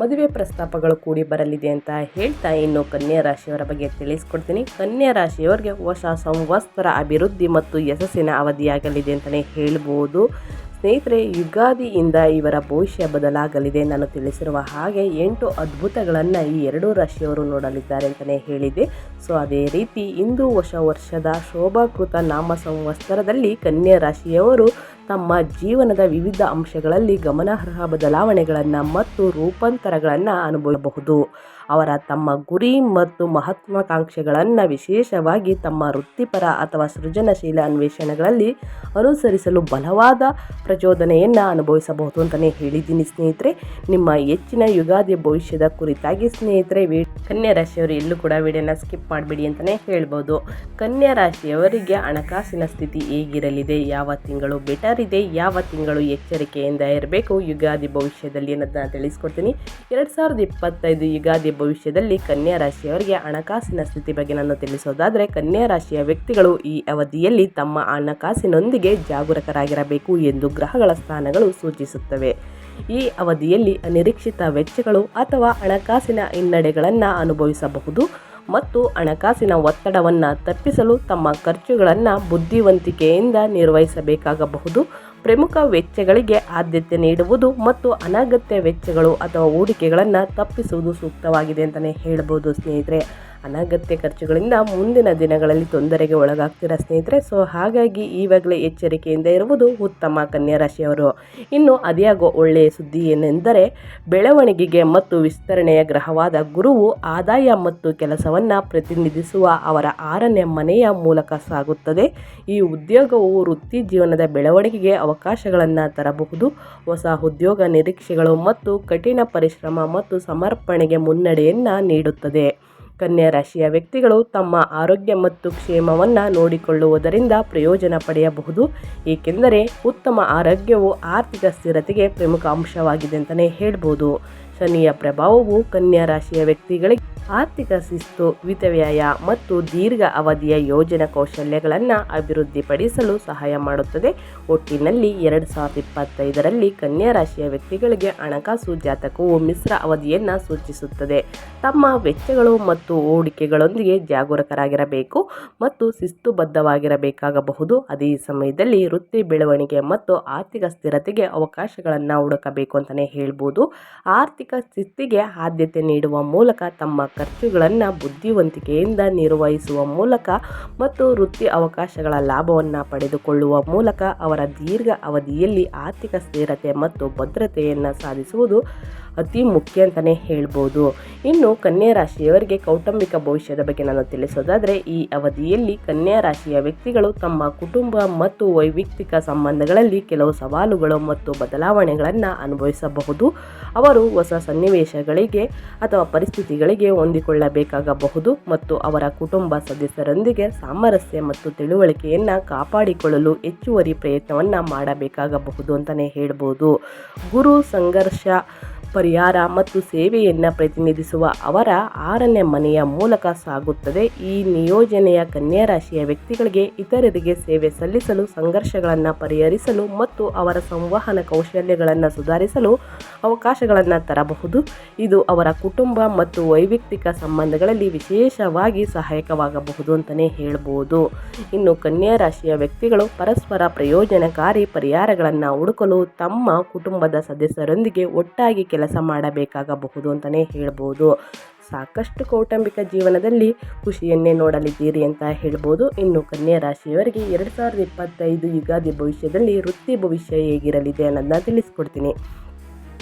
ಮದುವೆ ಪ್ರಸ್ತಾಪಗಳು ಕೂಡಿ ಬರಲಿದೆ ಅಂತ ಹೇಳ್ತಾ ಇನ್ನು ಕನ್ಯಾ ರಾಶಿಯವರ ಬಗ್ಗೆ ತಿಳಿಸ್ಕೊಡ್ತೀನಿ. ಕನ್ಯಾ ರಾಶಿಯವರಿಗೆ ಹೊಸ ಸಂವತ್ಸರ ಅಭಿವೃದ್ಧಿ ಮತ್ತು ಯಶಸ್ಸಿನ ಅವಧಿಯಾಗಲಿದೆ ಅಂತಲೇ ಹೇಳ್ಬೋದು. ಸ್ನೇಹಿತರೆ, ಯುಗಾದಿಯಿಂದ ಇವರ ಭವಿಷ್ಯ ಬದಲಾಗಲಿದೆ ನಾನು ತಿಳಿಸಿರುವ ಹಾಗೆ ಎಂಟು ಅದ್ಭುತಗಳನ್ನು ಈ ಎರಡೂ ರಾಶಿಯವರು ನೋಡಲಿದ್ದಾರೆ ಅಂತಲೇ ಹೇಳಿದೆ. ಸೊ, ಅದೇ ರೀತಿ ಇಂದು ಹೊಸ ವರ್ಷದ ಶೋಭಾಕೃತ ನಾಮ ಸಂವತ್ಸರದಲ್ಲಿ ಕನ್ಯಾ ರಾಶಿಯವರು ತಮ್ಮ ಜೀವನದ ವಿವಿಧ ಅಂಶಗಳಲ್ಲಿ ಗಮನಾರ್ಹ ಬದಲಾವಣೆಗಳನ್ನು ಮತ್ತು ರೂಪಾಂತರಗಳನ್ನು ಅನುಭವಿಸಬಹುದು. ಅವರ ತಮ್ಮ ಗುರಿ ಮತ್ತು ಮಹತ್ವಾಕಾಂಕ್ಷೆಗಳನ್ನು ವಿಶೇಷವಾಗಿ ತಮ್ಮ ವೃತ್ತಿಪರ ಅಥವಾ ಸೃಜನಶೀಲ ಅನ್ವೇಷಣೆಗಳಲ್ಲಿ ಅನುಸರಿಸಲು ಬಲವಾದ ಪ್ರಚೋದನೆಯನ್ನು ಅನುಭವಿಸಬಹುದು ಅಂತಲೇ ಹೇಳಿದ್ದೀನಿ ಸ್ನೇಹಿತರೆ. ನಿಮ್ಮ ಹೆಚ್ಚಿನ ಯುಗಾದಿ ಭವಿಷ್ಯದ ಕುರಿತಾಗಿ ಸ್ನೇಹಿತರೆ, ವಿ ಕನ್ಯಾ ರಾಶಿಯವರು ಎಲ್ಲೂ ಕೂಡ ವಿಡಿಯೋನ ಸ್ಕಿಪ್ ಮಾಡಬೇಡಿ ಅಂತಲೇ ಹೇಳ್ಬೋದು. ಕನ್ಯಾ ರಾಶಿಯವರಿಗೆ ಹಣಕಾಸಿನ ಸ್ಥಿತಿ ಹೇಗಿರಲಿದೆ? ಯಾವ ತಿಂಗಳು ಬೆಟರ್ ಇದೆ? ಯಾವ ತಿಂಗಳು ಎಚ್ಚರಿಕೆಯಿಂದ ಇರಬೇಕು? ಯುಗಾದಿ ಭವಿಷ್ಯದಲ್ಲಿ ಅನ್ನೋದನ್ನ ತಿಳಿಸ್ಕೊಡ್ತೀನಿ. ಎರಡು ಸಾವಿರದ ಇಪ್ಪತ್ತೈದು ಯುಗಾದಿ ಭವಿಷ್ಯದಲ್ಲಿ ಕನ್ಯಾ ರಾಶಿಯವರಿಗೆ ಹಣಕಾಸಿನ ಸ್ಥಿತಿ ಬಗ್ಗೆ ನಾನು ತಿಳಿಸೋದಾದರೆ, ಕನ್ಯಾ ರಾಶಿಯ ವ್ಯಕ್ತಿಗಳು ಈ ಅವಧಿಯಲ್ಲಿ ತಮ್ಮ ಹಣಕಾಸಿನೊಂದಿಗೆ ಜಾಗರೂಕರಾಗಿರಬೇಕು ಎಂದು ಗ್ರಹಗಳ ಸ್ಥಾನಗಳು ಸೂಚಿಸುತ್ತವೆ. ಈ ಅವಧಿಯಲ್ಲಿ ಅನಿರೀಕ್ಷಿತ ವೆಚ್ಚಗಳು ಅಥವಾ ಹಣಕಾಸಿನ ಹಿನ್ನಡೆಗಳನ್ನು ಅನುಭವಿಸಬಹುದು ಮತ್ತು ಹಣಕಾಸಿನ ಒತ್ತಡವನ್ನು ತಪ್ಪಿಸಲು ತಮ್ಮ ಖರ್ಚುಗಳನ್ನು ಬುದ್ಧಿವಂತಿಕೆಯಿಂದ ನಿರ್ವಹಿಸಬೇಕಾಗಬಹುದು ಪ್ರಮುಖ ವೆಚ್ಚಗಳಿಗೆ ಆದ್ಯತೆ ನೀಡುವುದು ಮತ್ತು ಅನಗತ್ಯ ವೆಚ್ಚಗಳು ಅಥವಾ ಹೂಡಿಕೆಗಳನ್ನು ತಪ್ಪಿಸುವುದು ಸೂಕ್ತವಾಗಿದೆ ಅಂತಲೇ ಹೇಳ್ಬೋದು ಸ್ನೇಹಿತರೆ. ಅನಗತ್ಯ ಖರ್ಚುಗಳಿಂದ ಮುಂದಿನ ದಿನಗಳಲ್ಲಿ ತೊಂದರೆಗೆ ಒಳಗಾಗ್ತೀರಾ ಸ್ನೇಹಿತರೆ? ಸೊ ಹಾಗಾಗಿ ಈವಾಗಲೇ ಎಚ್ಚರಿಕೆಯಿಂದ ಇರುವುದು ಉತ್ತಮ ಕನ್ಯಾ ರಾಶಿಯವರು. ಇನ್ನು ಅದಿಯಾಗೋ ಒಳ್ಳೆಯ ಸುದ್ದಿ ಏನೆಂದರೆ, ಬೆಳವಣಿಗೆಗೆ ಮತ್ತು ವಿಸ್ತರಣೆಯ ಗ್ರಹವಾದ ಗುರುವು ಆದಾಯ ಮತ್ತು ಕೆಲಸವನ್ನು ಪ್ರತಿನಿಧಿಸುವ ಅವರ ಆರನೇ ಮನೆಯ ಮೂಲಕ ಸಾಗುತ್ತದೆ. ಈ ಉದ್ಯೋಗವು ವೃತ್ತಿ ಜೀವನದ ಬೆಳವಣಿಗೆಗೆ ಅವಕಾಶಗಳನ್ನು ತರಬಹುದು. ಹೊಸ ಉದ್ಯೋಗ ನಿರೀಕ್ಷೆಗಳು ಮತ್ತು ಕಠಿಣ ಪರಿಶ್ರಮ ಮತ್ತು ಸಮರ್ಪಣೆಗೆ ಮುನ್ನಡೆಯನ್ನು ನೀಡುತ್ತದೆ. ಕನ್ಯಾ ರಾಶಿಯ ವ್ಯಕ್ತಿಗಳು ತಮ್ಮ ಆರೋಗ್ಯ ಮತ್ತು ಕ್ಷೇಮವನ್ನು ನೋಡಿಕೊಳ್ಳುವುದರಿಂದ ಪ್ರಯೋಜನ ಪಡೆಯಬಹುದು. ಏಕೆಂದರೆ ಉತ್ತಮ ಆರೋಗ್ಯವು ಆರ್ಥಿಕ ಸ್ಥಿರತೆಗೆ ಪ್ರಮುಖ ಅಂಶವಾಗಿದೆ ಅಂತಲೇ ಹೇಳ್ಬೋದು. ಶನಿಯ ಪ್ರಭಾವವು ಕನ್ಯಾ ರಾಶಿಯ ವ್ಯಕ್ತಿಗಳಿಗೆ ಆರ್ಥಿಕ ಶಿಸ್ತು ವಿತವ್ಯಯ ಮತ್ತು ದೀರ್ಘ ಅವಧಿಯ ಯೋಜನಾ ಕೌಶಲ್ಯಗಳನ್ನು ಅಭಿವೃದ್ಧಿಪಡಿಸಲು ಸಹಾಯ ಮಾಡುತ್ತದೆ. ಒಟ್ಟಿನಲ್ಲಿ ಎರಡು ಸಾವಿರದ ಇಪ್ಪತ್ತೈದರಲ್ಲಿ ಕನ್ಯಾ ರಾಶಿಯ ವ್ಯಕ್ತಿಗಳಿಗೆ ಹಣಕಾಸು ಜಾತಕವು ಮಿಶ್ರ ಅವಧಿಯನ್ನು ಸೂಚಿಸುತ್ತದೆ. ತಮ್ಮ ವೆಚ್ಚಗಳು ಮತ್ತು ಹೂಡಿಕೆಗಳೊಂದಿಗೆ ಜಾಗರೂಕರಾಗಿರಬೇಕು ಮತ್ತು ಶಿಸ್ತುಬದ್ಧವಾಗಿರಬೇಕಾಗಬಹುದು. ಅದೇ ಸಮಯದಲ್ಲಿ ವೃತ್ತಿ ಬೆಳವಣಿಗೆ ಮತ್ತು ಆರ್ಥಿಕ ಸ್ಥಿರತೆಗೆ ಅವಕಾಶಗಳನ್ನು ಹುಡುಕಬೇಕು ಅಂತಲೇ ಹೇಳ್ಬೋದು. ಆರ್ಥಿಕ ಸ್ಥಿತಿಗೆ ಆದ್ಯತೆ ನೀಡುವ ಮೂಲಕ ತಮ್ಮ ಖರ್ಚುಗಳನ್ನು ಬುದ್ಧಿವಂತಿಕೆಯಿಂದ ನಿರ್ವಹಿಸುವ ಮೂಲಕ ಮತ್ತು ವೃತ್ತಿ ಅವಕಾಶಗಳ ಲಾಭವನ್ನು ಪಡೆದುಕೊಳ್ಳುವ ಮೂಲಕ ಅವರ ದೀರ್ಘ ಅವಧಿಯಲ್ಲಿ ಆರ್ಥಿಕ ಸ್ಥಿರತೆ ಮತ್ತು ಭದ್ರತೆಯನ್ನು ಸಾಧಿಸುವುದು ಅತಿ ಮುಖ್ಯ ಅಂತಲೇ ಹೇಳ್ಬೋದು. ಇನ್ನು ಕನ್ಯಾ ರಾಶಿಯವರಿಗೆ ಕೌಟುಂಬಿಕ ಭವಿಷ್ಯದ ಬಗ್ಗೆ ನಾನು ತಿಳಿಸೋದಾದರೆ, ಈ ಅವಧಿಯಲ್ಲಿ ಕನ್ಯಾ ರಾಶಿಯ ವ್ಯಕ್ತಿಗಳು ತಮ್ಮ ಕುಟುಂಬ ಮತ್ತು ವೈಯಕ್ತಿಕ ಸಂಬಂಧಗಳಲ್ಲಿ ಕೆಲವು ಸವಾಲುಗಳು ಮತ್ತು ಬದಲಾವಣೆಗಳನ್ನು ಅನುಭವಿಸಬಹುದು. ಅವರು ಹೊಸ ಸನ್ನಿವೇಶಗಳಿಗೆ ಅಥವಾ ಪರಿಸ್ಥಿತಿಗಳಿಗೆ ಹೊಂದಿಕೊಳ್ಳಬೇಕಾಗಬಹುದು ಮತ್ತು ಅವರ ಕುಟುಂಬ ಸದಸ್ಯರೊಂದಿಗೆ ಸಾಮರಸ್ಯ ಮತ್ತು ತಿಳುವಳಿಕೆಯನ್ನು ಕಾಪಾಡಿಕೊಳ್ಳಲು ಹೆಚ್ಚುವರಿ ಪ್ರಯತ್ನವನ್ನು ಮಾಡಬೇಕಾಗಬಹುದು ಅಂತಲೇ ಹೇಳ್ಬೋದು. ಗುರು ಸಂಘರ್ಷ ಪರಿಹಾರ ಮತ್ತು ಸೇವೆಯನ್ನು ಪ್ರತಿನಿಧಿಸುವ ಅವರ ಆರನೇ ಮನೆಯ ಮೂಲಕ ಸಾಗುತ್ತದೆ. ಈ ನಿಯೋಜನೆಯ ಕನ್ಯಾ ರಾಶಿಯ ವ್ಯಕ್ತಿಗಳಿಗೆ ಇತರರಿಗೆ ಸೇವೆ ಸಲ್ಲಿಸಲು, ಸಂಘರ್ಷಗಳನ್ನು ಪರಿಹರಿಸಲು ಮತ್ತು ಅವರ ಸಂವಹನ ಕೌಶಲ್ಯಗಳನ್ನು ಸುಧಾರಿಸಲು ಅವಕಾಶಗಳನ್ನು ತರಬಹುದು. ಇದು ಅವರ ಕುಟುಂಬ ಮತ್ತು ವೈಯಕ್ತಿಕ ಸಂಬಂಧಗಳಲ್ಲಿ ವಿಶೇಷವಾಗಿ ಸಹಾಯಕವಾಗಬಹುದು ಅಂತಲೇ ಹೇಳ್ಬೋದು. ಇನ್ನು ಕನ್ಯಾ ರಾಶಿಯ ವ್ಯಕ್ತಿಗಳು ಪರಸ್ಪರ ಪ್ರಯೋಜನಕಾರಿ ಪರಿಹಾರಗಳನ್ನು ಹುಡುಕಲು ತಮ್ಮ ಕುಟುಂಬದ ಸದಸ್ಯರೊಂದಿಗೆ ಒಟ್ಟಾಗಿ ಕೆಲಸ ಮಾಡಬೇಕಾಗಬಹುದು ಅಂತಲೇ ಹೇಳ್ಬೋದು. ಸಾಕಷ್ಟು ಕೌಟುಂಬಿಕ ಜೀವನದಲ್ಲಿ ಖುಷಿಯನ್ನೇ ನೋಡಲಿದ್ದೀರಿ ಅಂತ ಹೇಳ್ಬೋದು. ಇನ್ನು ಕನ್ಯಾ ರಾಶಿಯವರಿಗೆ ಎರಡು ಸಾವಿರದ ಇಪ್ಪತ್ತೈದು ಯುಗಾದಿ ಭವಿಷ್ಯದಲ್ಲಿ ವೃತ್ತಿ ಭವಿಷ್ಯ ಹೇಗಿರಲಿದೆ ಅನ್ನೋದನ್ನ ತಿಳಿಸ್ಕೊಡ್ತೀನಿ.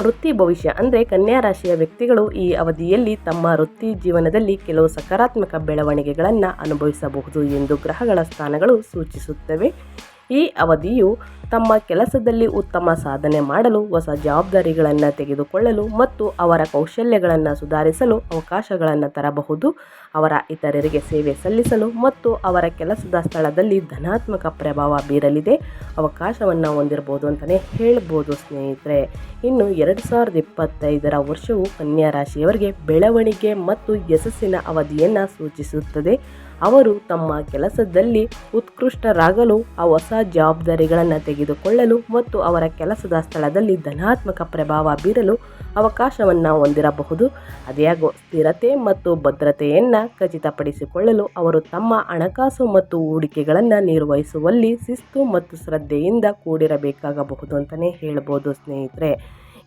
ವೃತ್ತಿ ಭವಿಷ್ಯ ಅಂದರೆ ಕನ್ಯಾ ರಾಶಿಯ ವ್ಯಕ್ತಿಗಳು ಈ ಅವಧಿಯಲ್ಲಿ ತಮ್ಮ ವೃತ್ತಿ ಜೀವನದಲ್ಲಿ ಕೆಲವು ಸಕಾರಾತ್ಮಕ ಬೆಳವಣಿಗೆಗಳನ್ನು ಅನುಭವಿಸಬಹುದು ಎಂದು ಗ್ರಹಗಳ ಸ್ಥಾನಗಳು ಸೂಚಿಸುತ್ತವೆ. ಈ ಅವಧಿಯು ತಮ್ಮ ಕೆಲಸದಲ್ಲಿ ಉತ್ತಮ ಸಾಧನೆ ಮಾಡಲು, ಹೊಸ ಜವಾಬ್ದಾರಿಗಳನ್ನು ತೆಗೆದುಕೊಳ್ಳಲು ಮತ್ತು ಅವರ ಕೌಶಲ್ಯಗಳನ್ನು ಸುಧಾರಿಸಲು ಅವಕಾಶಗಳನ್ನು ತರಬಹುದು. ಅವರ ಇತರರಿಗೆ ಸೇವೆ ಸಲ್ಲಿಸಲು ಮತ್ತು ಅವರ ಕೆಲಸದ ಸ್ಥಳದಲ್ಲಿ ಧನಾತ್ಮಕ ಪ್ರಭಾವ ಬೀರಲಿದೆ. ಅವಕಾಶವನ್ನು ಹೊಂದಿರ್ಬೋದು ಅಂತಲೇ ಹೇಳ್ಬೋದು ಸ್ನೇಹಿತರೆ. ಇನ್ನು ಎರಡು ಸಾವಿರದ ಇಪ್ಪತ್ತೈದರ ವರ್ಷವು ಕನ್ಯಾ ರಾಶಿಯವರಿಗೆ ಬೆಳವಣಿಗೆ ಮತ್ತು ಯಶಸ್ಸಿನ ಅವಧಿಯನ್ನು ಸೂಚಿಸುತ್ತದೆ. ಅವರು ತಮ್ಮ ಕೆಲಸದಲ್ಲಿ ಉತ್ಕೃಷ್ಟರಾಗಲು ಆ ಹೊಸ ಜವಾಬ್ದಾರಿಗಳನ್ನು ತೆಗೆದುಕೊಳ್ಳಲು ಮತ್ತು ಅವರ ಕೆಲಸದ ಸ್ಥಳದಲ್ಲಿ ಧನಾತ್ಮಕ ಪ್ರಭಾವ ಬೀರಲು ಅವಕಾಶವನ್ನು ಹೊಂದಿರಬಹುದು. ಅದೇಗೋ ಸ್ಥಿರತೆ ಮತ್ತು ಭದ್ರತೆಯನ್ನು ಖಚಿತಪಡಿಸಿಕೊಳ್ಳಲು ಅವರು ತಮ್ಮ ಹಣಕಾಸು ಮತ್ತು ಹೂಡಿಕೆಗಳನ್ನು ನಿರ್ವಹಿಸುವಲ್ಲಿ ಶಿಸ್ತು ಮತ್ತು ಶ್ರದ್ಧೆಯಿಂದ ಕೂಡಿರಬೇಕಾಗಬಹುದು ಅಂತಲೇ ಹೇಳ್ಬೋದು ಸ್ನೇಹಿತರೆ.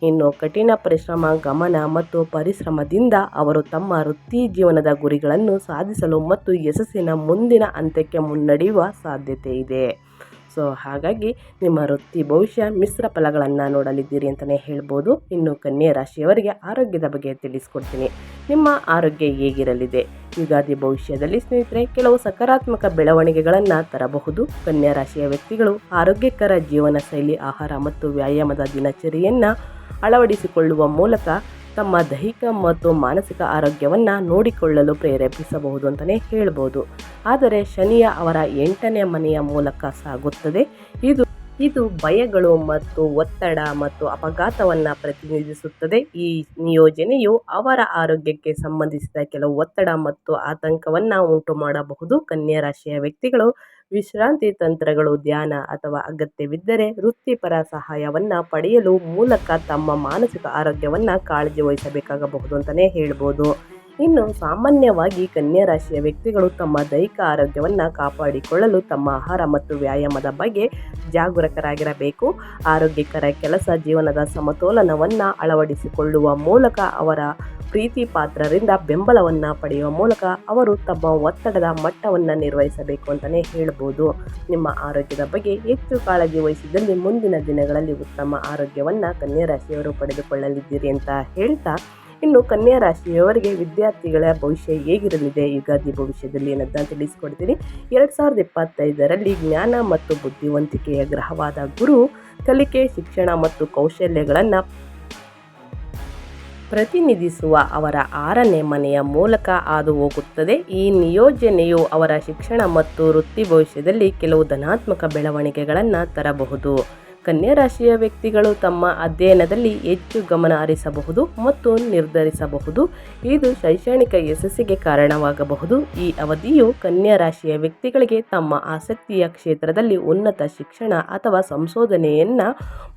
ಇನ್ನು ಕಠಿಣ ಪರಿಶ್ರಮ, ಗಮನ ಮತ್ತು ಪರಿಶ್ರಮದಿಂದ ಅವರು ತಮ್ಮ ವೃತ್ತಿ ಜೀವನದ ಗುರಿಗಳನ್ನು ಸಾಧಿಸಲು ಮತ್ತು ಯಶಸ್ಸಿನ ಮುಂದಿನ ಹಂತಕ್ಕೆ ಮುನ್ನಡೆಯುವ ಸಾಧ್ಯತೆ ಇದೆ. ಸೊ, ಹಾಗಾಗಿ ನಿಮ್ಮ ವೃತ್ತಿ ಭವಿಷ್ಯ ಮಿಶ್ರ ಫಲಗಳನ್ನು ನೋಡಲಿದ್ದೀರಿ ಅಂತಲೇ ಹೇಳ್ಬೋದು. ಇನ್ನು ಕನ್ಯಾ ರಾಶಿಯವರಿಗೆ ಆರೋಗ್ಯದ ಬಗ್ಗೆ ತಿಳಿಸ್ಕೊಡ್ತೀನಿ. ನಿಮ್ಮ ಆರೋಗ್ಯ ಹೇಗಿರಲಿದೆ? ಯುಗಾದಿ ಭವಿಷ್ಯದಲ್ಲಿ ಸ್ನೇಹಿತರೆ, ಕೆಲವು ಸಕಾರಾತ್ಮಕ ಬೆಳವಣಿಗೆಗಳನ್ನು ತರಬಹುದು. ಕನ್ಯಾ ರಾಶಿಯ ವ್ಯಕ್ತಿಗಳು ಆರೋಗ್ಯಕರ ಜೀವನ ಶೈಲಿ ಆಹಾರ ಮತ್ತು ವ್ಯಾಯಾಮದ ದಿನಚರಿಯನ್ನು ಅಳವಡಿಸಿಕೊಳ್ಳುವ ಮೂಲಕ ತಮ್ಮ ದೈಹಿಕ ಮತ್ತು ಮಾನಸಿಕ ಆರೋಗ್ಯವನ್ನು ನೋಡಿಕೊಳ್ಳಲು ಪ್ರೇರೇಪಿಸಬಹುದು ಅಂತಲೇ ಹೇಳ್ಬೋದು. ಆದರೆ ಶನಿಯ ಅವರ ಎಂಟನೇ ಮನೆಯ ಮೂಲಕ ಸಾಗುತ್ತದೆ. ಇದು ಇದು ಭಯಗಳು ಮತ್ತು ಒತ್ತಡ ಮತ್ತು ಅಪಘಾತವನ್ನು ಪ್ರತಿನಿಧಿಸುತ್ತದೆ. ಈ ನಿಯೋಜನೆಯು ಅವರ ಆರೋಗ್ಯಕ್ಕೆ ಸಂಬಂಧಿಸಿದ ಕೆಲವು ಒತ್ತಡ ಮತ್ತು ಆತಂಕವನ್ನು ಉಂಟು ಮಾಡಬಹುದು ಕನ್ಯಾ ರಾಶಿಯ ವ್ಯಕ್ತಿಗಳು ವಿಶ್ರಾಂತಿ ತಂತ್ರಗಳು ಧ್ಯಾನ ಅಥವಾ ಅಗತ್ಯವಿದ್ದರೆ ವೃತ್ತಿಪರ ಸಹಾಯವನ್ನು ಪಡೆಯಲು ಮೂಲಕ ತಮ್ಮ ಮಾನಸಿಕ ಆರೋಗ್ಯವನ್ನು ಕಾಳಜಿ ವಹಿಸಬೇಕಾಗಬಹುದು ಅಂತಲೇ ಹೇಳ್ಬೋದು. ಇನ್ನು ಸಾಮಾನ್ಯವಾಗಿ ಕನ್ಯಾ ರಾಶಿಯ ವ್ಯಕ್ತಿಗಳು ತಮ್ಮ ದೈಹಿಕ ಆರೋಗ್ಯವನ್ನು ಕಾಪಾಡಿಕೊಳ್ಳಲು ತಮ್ಮ ಆಹಾರ ಮತ್ತು ವ್ಯಾಯಾಮದ ಬಗ್ಗೆ ಜಾಗರೂಕರಾಗಿರಬೇಕು. ಆರೋಗ್ಯಕರ ಕೆಲಸ, ಜೀವನದ ಸಮತೋಲನವನ್ನು ಅಳವಡಿಸಿಕೊಳ್ಳುವ ಮೂಲಕ ಅವರ ಪ್ರೀತಿ ಪಾತ್ರರಿಂದ ಬೆಂಬಲವನ್ನು ಪಡೆಯುವ ಮೂಲಕ ಅವರು ತಮ್ಮ ಒತ್ತಡದ ಮಟ್ಟವನ್ನು ನಿರ್ವಹಿಸಬೇಕು ಅಂತಲೇ ಹೇಳ್ಬೋದು. ನಿಮ್ಮ ಆರೋಗ್ಯದ ಬಗ್ಗೆ ಹೆಚ್ಚು ಕಾಳಜಿ ವಹಿಸಿದಲ್ಲಿ ಮುಂದಿನ ದಿನಗಳಲ್ಲಿ ಉತ್ತಮ ಆರೋಗ್ಯವನ್ನು ಕನ್ಯಾ ರಾಶಿಯವರು ಪಡೆದುಕೊಳ್ಳಲಿದ್ದೀರಿ ಅಂತ ಹೇಳ್ತಾ, ಇನ್ನು ಕನ್ಯಾ ರಾಶಿಯವರಿಗೆ ವಿದ್ಯಾರ್ಥಿಗಳ ಭವಿಷ್ಯ ಹೇಗಿರಲಿದೆ, ಯುಗಾದಿ ಭವಿಷ್ಯದಲ್ಲಿ ಅನ್ನೋದನ್ನ ತಿಳಿಸ್ಕೊಡ್ತೀನಿ. ಎರಡು ಸಾವಿರದ ಇಪ್ಪತ್ತೈದರಲ್ಲಿ ಜ್ಞಾನ ಮತ್ತು ಬುದ್ಧಿವಂತಿಕೆಯ ಗ್ರಹವಾದ ಗುರು ಕಲಿಕೆ, ಶಿಕ್ಷಣ ಮತ್ತು ಕೌಶಲ್ಯಗಳನ್ನು ಪ್ರತಿನಿಧಿಸುವ ಅವರ ಆರನೇ ಮನೆಯ ಮೂಲಕ ಹಾದು ಹೋಗುತ್ತದೆ ಈ ನಿಯೋಜನೆಯು ಅವರ ಶಿಕ್ಷಣ ಮತ್ತು ವೃತ್ತಿ ಭವಿಷ್ಯದಲ್ಲಿ ಕೆಲವು ಧನಾತ್ಮಕ ಬೆಳವಣಿಗೆಗಳನ್ನು ತರಬಹುದು. ಕನ್ಯಾ ರಾಶಿಯ ವ್ಯಕ್ತಿಗಳು ತಮ್ಮ ಅಧ್ಯಯನದಲ್ಲಿ ಹೆಚ್ಚು ಗಮನ ಹರಿಸಬಹುದು ಮತ್ತು ನಿರ್ಧರಿಸಬಹುದು. ಇದು ಶೈಕ್ಷಣಿಕ ಯಶಸ್ಸಿಗೆ ಕಾರಣವಾಗಬಹುದು. ಈ ಅವಧಿಯು ಕನ್ಯಾ ರಾಶಿಯ ವ್ಯಕ್ತಿಗಳಿಗೆ ತಮ್ಮ ಆಸಕ್ತಿಯ ಕ್ಷೇತ್ರದಲ್ಲಿ ಉನ್ನತ ಶಿಕ್ಷಣ ಅಥವಾ ಸಂಶೋಧನೆಯನ್ನು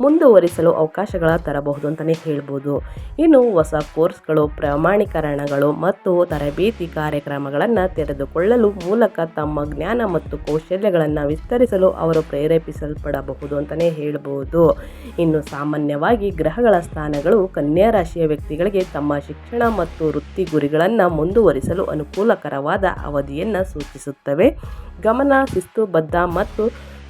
ಮುಂದುವರಿಸಲು ಅವಕಾಶಗಳ ತರಬಹುದು ಅಂತಲೇ ಹೇಳ್ಬೋದು. ಇನ್ನು ಹೊಸ ಕೋರ್ಸ್ಗಳು, ಪ್ರಮಾಣೀಕರಣಗಳು ಮತ್ತು ತರಬೇತಿ ಕಾರ್ಯಕ್ರಮಗಳನ್ನು ತೆರೆದುಕೊಳ್ಳಲು ಮೂಲಕ ತಮ್ಮ ಜ್ಞಾನ ಮತ್ತು ಕೌಶಲ್ಯಗಳನ್ನು ವಿಸ್ತರಿಸಲು ಅವರು ಪ್ರೇರೇಪಿಸಲ್ಪಡಬಹುದು ಅಂತಲೇ ಹೇಳ್ಬೋದು ಇನ್ನು ಸಾಮಾನ್ಯವಾಗಿ ಗ್ರಹಗಳ ಸ್ಥಾನಗಳು ಕನ್ಯಾ ರಾಶಿಯ ವ್ಯಕ್ತಿಗಳಿಗೆ ತಮ್ಮ ಶಿಕ್ಷಣ ಮತ್ತು ವೃತ್ತಿ ಗುರಿಗಳನ್ನು ಮುಂದುವರಿಸಲು ಅನುಕೂಲಕರವಾದ ಅವಧಿಯನ್ನು ಸೂಚಿಸುತ್ತವೆ. ಗಮನ ಶಿಸ್ತುಬದ್ಧ ಮತ್ತು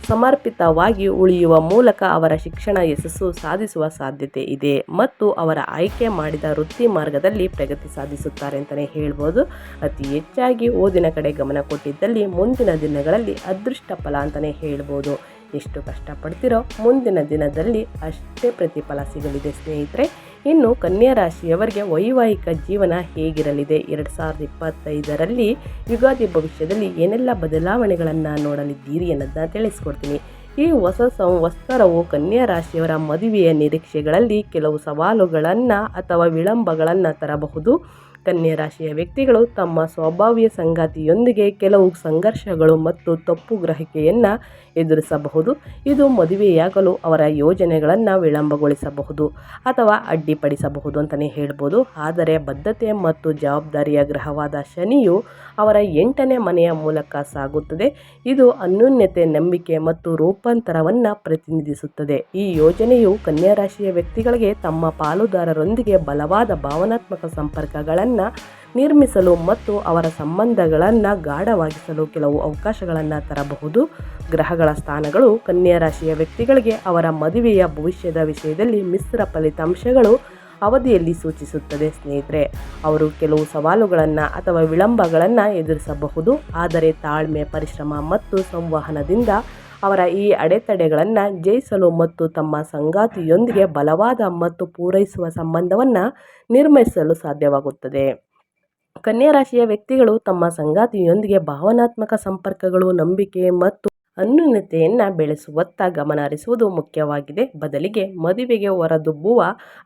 ಸಮರ್ಪಿತವಾಗಿ ಉಳಿಯುವ ಮೂಲಕ ಅವರ ಶಿಕ್ಷಣ ಯಶಸ್ಸು ಸಾಧಿಸುವ ಸಾಧ್ಯತೆ ಇದೆ ಮತ್ತು ಅವರ ಆಯ್ಕೆ ಮಾಡಿದ ವೃತ್ತಿ ಮಾರ್ಗದಲ್ಲಿ ಪ್ರಗತಿ ಸಾಧಿಸುತ್ತಾರೆ ಅಂತಲೇ ಹೇಳ್ಬೋದು. ಅತಿ ಹೆಚ್ಚಾಗಿ ಓದಿನ ಕಡೆ ಗಮನ ಕೊಟ್ಟಿದ್ದಲ್ಲಿ ಮುಂದಿನ ದಿನಗಳಲ್ಲಿ ಅದೃಷ್ಟ ಫಲ ಅಂತಲೇ ಹೇಳ್ಬೋದು. ಎಷ್ಟು ಕಷ್ಟಪಡ್ತಿರೋ ಮುಂದಿನ ದಿನದಲ್ಲಿ ಅಷ್ಟೇ ಪ್ರತಿಫಲ ಸಿಗಲಿದೆ ಸ್ನೇಹಿತರೆ. ಇನ್ನು ಕನ್ಯಾ ರಾಶಿಯವರಿಗೆ ವೈವಾಹಿಕ ಜೀವನ ಹೇಗಿರಲಿದೆ? ಎರಡು ಸಾವಿರದ ಇಪ್ಪತ್ತೈದರಲ್ಲಿ ಯುಗಾದಿ ಭವಿಷ್ಯದಲ್ಲಿ ಏನೆಲ್ಲ ಬದಲಾವಣೆಗಳನ್ನು ನೋಡಲಿದ್ದೀರಿ ಅನ್ನೋದನ್ನ ತಿಳಿಸ್ಕೊಡ್ತೀನಿ. ಈ ಹೊಸ ಸಂವತ್ಸರವು ಕನ್ಯಾ ರಾಶಿಯವರ ಮದುವೆಯ ನಿರೀಕ್ಷೆಗಳಲ್ಲಿ ಕೆಲವು ಸವಾಲುಗಳನ್ನು ಅಥವಾ ವಿಳಂಬಗಳನ್ನು ತರಬಹುದು. ಕನ್ಯಾ ರಾಶಿಯ ವ್ಯಕ್ತಿಗಳು ತಮ್ಮ ಸ್ವಭಾವ್ಯ ಸಂಗಾತಿಯೊಂದಿಗೆ ಕೆಲವು ಸಂಘರ್ಷಗಳು ಮತ್ತು ತಪ್ಪು ಗ್ರಹಿಕೆಯನ್ನು ಎದುರಿಸಬಹುದು. ಇದು ಮದುವೆಯಾಗಲು ಅವರ ಯೋಜನೆಗಳನ್ನು ವಿಳಂಬಗೊಳಿಸಬಹುದು ಅಥವಾ ಅಡ್ಡಿಪಡಿಸಬಹುದು ಅಂತಲೇ ಹೇಳ್ಬೋದು. ಆದರೆ ಬದ್ಧತೆ ಮತ್ತು ಜವಾಬ್ದಾರಿಯ ಗ್ರಹವಾದ ಶನಿಯು ಅವರ ಎಂಟನೇ ಮನೆಯ ಮೂಲಕ ಸಾಗುತ್ತದೆ. ಇದು ಅನ್ಯೂನ್ಯತೆ, ನಂಬಿಕೆ ಮತ್ತು ರೂಪಾಂತರವನ್ನು ಪ್ರತಿನಿಧಿಸುತ್ತದೆ. ಈ ಯೋಜನೆಯು ಕನ್ಯಾ ರಾಶಿಯ ವ್ಯಕ್ತಿಗಳಿಗೆ ತಮ್ಮ ಪಾಲುದಾರರೊಂದಿಗೆ ಬಲವಾದ ಭಾವನಾತ್ಮಕ ಸಂಪರ್ಕಗಳನ್ನು ನಿರ್ಮಿಸಲು ಮತ್ತು ಅವರ ಸಂಬಂಧಗಳನ್ನು ಗಾಢವಾಗಿಸಲು ಕೆಲವು ಅವಕಾಶಗಳನ್ನು ತರಬಹುದು. ಗ್ರಹಗಳ ಸ್ಥಾನಗಳು, ಕನ್ಯಾ ರಾಶಿಯ ವ್ಯಕ್ತಿಗಳಿಗೆ ಅವರ ಮದುವೆಯ ಭವಿಷ್ಯದ ವಿಷಯದಲ್ಲಿ ಮಿಶ್ರ ಫಲಿತಾಂಶಗಳು ಅವಧಿಯಲ್ಲಿ ಸೂಚಿಸುತ್ತದೆ ಸ್ನೇಹಿತರೆ. ಅವರು ಕೆಲವು ಸವಾಲುಗಳನ್ನು ಅಥವಾ ವಿಳಂಬಗಳನ್ನು ಎದುರಿಸಬಹುದು. ಆದರೆ ತಾಳ್ಮೆ, ಪರಿಶ್ರಮ ಮತ್ತು ಸಂವಹನದಿಂದ ಅವರ ಈ ಅಡೆತಡೆಗಳನ್ನು ಜಯಿಸಲು ಮತ್ತು ತಮ್ಮ ಸಂಗಾತಿಯೊಂದಿಗೆ ಬಲವಾದ ಮತ್ತು ಪೂರೈಸುವ ಸಂಬಂಧವನ್ನು ನಿರ್ಮಿಸಲು ಸಾಧ್ಯವಾಗುತ್ತದೆ. ಕನ್ಯಾ ರಾಶಿಯ ವ್ಯಕ್ತಿಗಳು ತಮ್ಮ ಸಂಗಾತಿಯೊಂದಿಗೆ ಭಾವನಾತ್ಮಕ ಸಂಪರ್ಕಗಳು, ನಂಬಿಕೆ ಮತ್ತು ಅನ್ಯೂನ್ಯತೆಯನ್ನು ಬೆಳೆಸುವತ್ತ ಗಮನ ಹರಿಸುವುದು ಮುಖ್ಯವಾಗಿದೆ. ಬದಲಿಗೆ ಮದುವೆಗೆ ಹೊರದುಬ್ಬುವ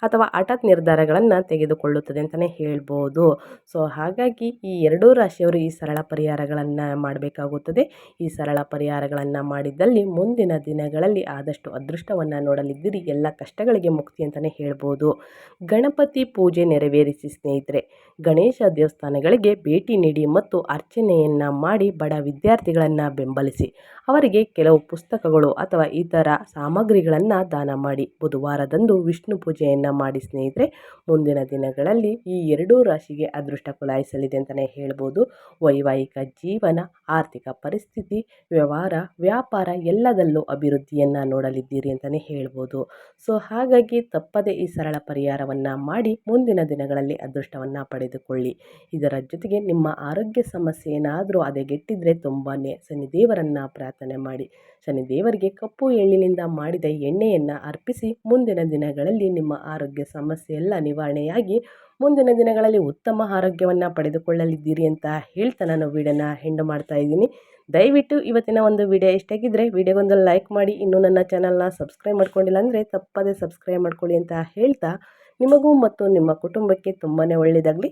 ಅಥವಾ ಹಠಾತ್ ನಿರ್ಧಾರಗಳನ್ನು ತೆಗೆದುಕೊಳ್ಳುತ್ತದೆ ಅಂತಲೇ ಹೇಳ್ಬೋದು. ಸೊ ಹಾಗಾಗಿ ಈ ಎರಡೂ ರಾಶಿಯವರು ಈ ಸರಳ ಪರಿಹಾರಗಳನ್ನು ಮಾಡಬೇಕಾಗುತ್ತದೆ. ಈ ಸರಳ ಪರಿಹಾರಗಳನ್ನು ಮಾಡಿದ್ದಲ್ಲಿ ಮುಂದಿನ ದಿನಗಳಲ್ಲಿ ಆದಷ್ಟು ಅದೃಷ್ಟವನ್ನು ನೋಡಲಿದ್ದೀರಿ. ಎಲ್ಲ ಕಷ್ಟಗಳಿಗೆ ಮುಕ್ತಿ ಅಂತಲೇ ಹೇಳ್ಬೋದು. ಗಣಪತಿ ಪೂಜೆ ನೆರವೇರಿಸಿ ಸ್ನೇಹಿತರೆ, ಗಣೇಶ ದೇವಸ್ಥಾನಗಳಿಗೆ ಭೇಟಿ ನೀಡಿ ಮತ್ತು ಅರ್ಚನೆಯನ್ನು ಮಾಡಿ ಬಡ ವಿದ್ಯಾರ್ಥಿಗಳನ್ನು ಬೆಂಬಲಿಸಿ ಅವರಿಗೆ ಕೆಲವು ಪುಸ್ತಕಗಳು ಅಥವಾ ಇತರ ಸಾಮಗ್ರಿಗಳನ್ನು ದಾನ ಮಾಡಿ. ಬುಧವಾರದಂದು ವಿಷ್ಣು ಪೂಜೆಯನ್ನು ಮಾಡಿ ಸ್ನೇಹಿತರೆ, ಮುಂದಿನ ದಿನಗಳಲ್ಲಿ ಈ ಎರಡೂ ರಾಶಿಗೆ ಅದೃಷ್ಟ ಕುಲಾಯಿಸಲಿದೆ ಅಂತಲೇ ಹೇಳ್ಬೋದು. ವೈವಾಹಿಕ ಜೀವನ, ಆರ್ಥಿಕ ಪರಿಸ್ಥಿತಿ, ವ್ಯವಹಾರ, ವ್ಯಾಪಾರ ಎಲ್ಲದಲ್ಲೂ ಅಭಿವೃದ್ಧಿಯನ್ನು ನೋಡಲಿದ್ದೀರಿ ಅಂತಲೇ ಹೇಳ್ಬೋದು. ಸೊ, ಹಾಗಾಗಿ ತಪ್ಪದೇ ಈ ಸರಳ ಪರಿಹಾರವನ್ನು ಮಾಡಿ ಮುಂದಿನ ದಿನಗಳಲ್ಲಿ ಅದೃಷ್ಟವನ್ನು ಪಡೆದುಕೊಳ್ಳಿ. ಇದರ ಜೊತೆಗೆ ನಿಮ್ಮ ಆರೋಗ್ಯ ಸಮಸ್ಯೆ ಏನಾದರೂ ಹದಗೆಟ್ಟಿದ್ರೆ ತುಂಬಾ ಸನ್ನಿದೇವರನ್ನು ಪ್ರಾರ್ಥನೆ ಮಾಡಿ. ಶನಿ ದೇವರಿಗೆ ಕಪ್ಪು ಎಳ್ಳಿನಿಂದ ಮಾಡಿದ ಎಣ್ಣೆಯನ್ನು ಅರ್ಪಿಸಿ ಮುಂದಿನ ದಿನಗಳಲ್ಲಿ ನಿಮ್ಮ ಆರೋಗ್ಯ ಸಮಸ್ಯೆ ಎಲ್ಲ ನಿವಾರಣೆಯಾಗಿ ಮುಂದಿನ ದಿನಗಳಲ್ಲಿ ಉತ್ತಮ ಆರೋಗ್ಯವನ್ನು ಪಡೆದುಕೊಳ್ಳಲಿದ್ದೀರಿ ಅಂತ ಹೇಳ್ತಾ ನಾನು ವೀಡಿಯೋನ ಹೆಂಡು ಮಾಡ್ತಾ ಇದ್ದೀನಿ. ದಯವಿಟ್ಟು ಇವತ್ತಿನ ಒಂದು ವಿಡಿಯೋ ಇಷ್ಟಾಗಿದ್ದರೆ ವಿಡಿಯೋಗೊಂದು ಲೈಕ್ ಮಾಡಿ. ಇನ್ನೂ ನನ್ನ ಚಾನಲ್ನ ಸಬ್ಸ್ಕ್ರೈಬ್ ಮಾಡ್ಕೊಂಡಿಲ್ಲ ಅಂದರೆ ತಪ್ಪದೇ ಸಬ್ಸ್ಕ್ರೈಬ್ ಮಾಡ್ಕೊಳ್ಳಿ ಅಂತ ಹೇಳ್ತಾ ನಿಮಗೂ ಮತ್ತು ನಿಮ್ಮ ಕುಟುಂಬಕ್ಕೆ ತುಂಬಾ ಒಳ್ಳೆಯದಾಗಲಿ.